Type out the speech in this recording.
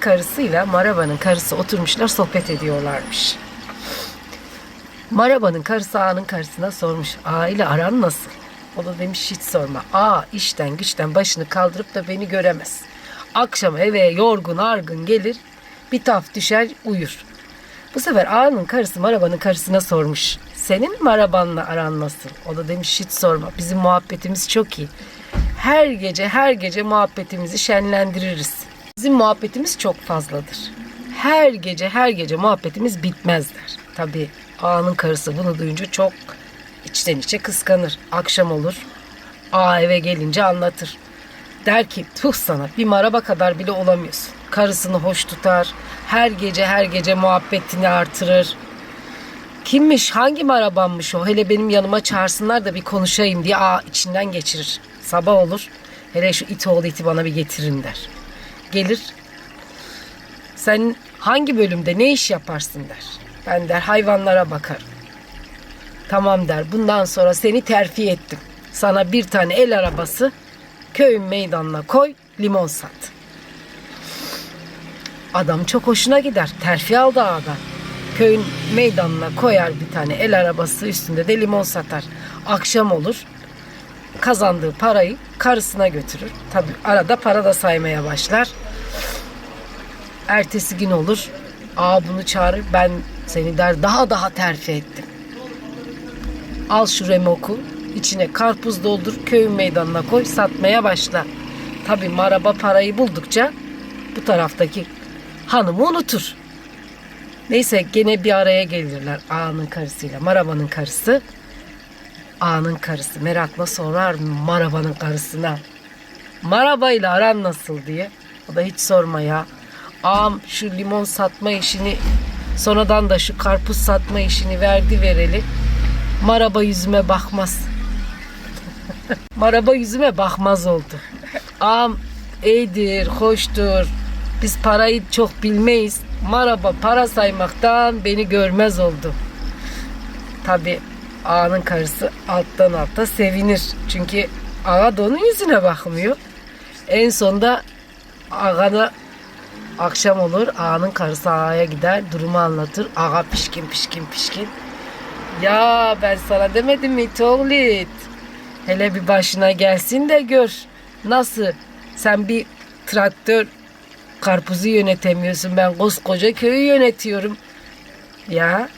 karısıyla Maraba'nın karısı oturmuşlar sohbet ediyorlarmış. Maraba'nın karısı ağanın karısına sormuş. Ağa ile aran nasıl? O da demiş hiç sorma. Ağa işten güçten başını kaldırıp da beni göremez. Akşam eve yorgun argın gelir bir taf düşer uyur. Bu sefer ağanın karısı Maraba'nın karısına sormuş. Senin Maraba'nla aran nasıl? O da demiş hiç sorma. Bizim muhabbetimiz çok iyi. Her gece her gece muhabbetimizi şenlendiririz. Bizim muhabbetimiz çok fazladır. Her gece her gece muhabbetimiz bitmez der. Tabii ağanın karısı bunu duyunca çok içten içe kıskanır. Akşam olur. Ağa eve gelince anlatır. Der ki tuh sana bir maraba kadar bile olamıyorsun. Karısını hoş tutar. Her gece her gece muhabbetini artırır. Kimmiş hangi marabanmış o hele benim yanıma çağırsınlar da bir konuşayım diye aa içinden geçirir. Sabah olur hele şu it oğlu iti bana bir getirin der. Gelir sen hangi bölümde ne iş yaparsın der. Ben der hayvanlara bakarım. Tamam der bundan sonra seni terfi ettim. Sana bir tane el arabası köyün meydanına koy limon sat. Adam çok hoşuna gider. Terfi aldı ağadan. Köyün meydanına koyar bir tane el arabası üstünde de limon satar. Akşam olur. Kazandığı parayı karısına götürür. Tabi arada para da saymaya başlar. Ertesi gün olur. Ağa bunu çağırır. Ben seni der daha daha terfi ettim. Al şu remoku. içine karpuz doldur. Köyün meydanına koy. Satmaya başla. Tabi maraba parayı buldukça bu taraftaki hanımı unutur. Neyse gene bir araya gelirler ağanın karısıyla marabanın karısı. Ağanın karısı merakla sorar marabanın karısına. Marabayla aran nasıl diye. O da hiç sorma ya. Ağam şu limon satma işini sonradan da şu karpuz satma işini verdi vereli. Maraba yüzüme bakmaz. Maraba yüzüme bakmaz oldu. Ağam iyidir, hoştur. Biz parayı çok bilmeyiz. Maraba para saymaktan beni görmez oldu. Tabi ağanın karısı alttan alta sevinir. Çünkü ağa da onun yüzüne bakmıyor. En sonunda ağana akşam olur. Ağanın karısı ağaya gider. Durumu anlatır. Ağa pişkin pişkin pişkin. Ya ben sana demedim mi Toglit? Hele bir başına gelsin de gör. Nasıl? Sen bir traktör karpuzu yönetemiyorsun. Ben koskoca köyü yönetiyorum. Ya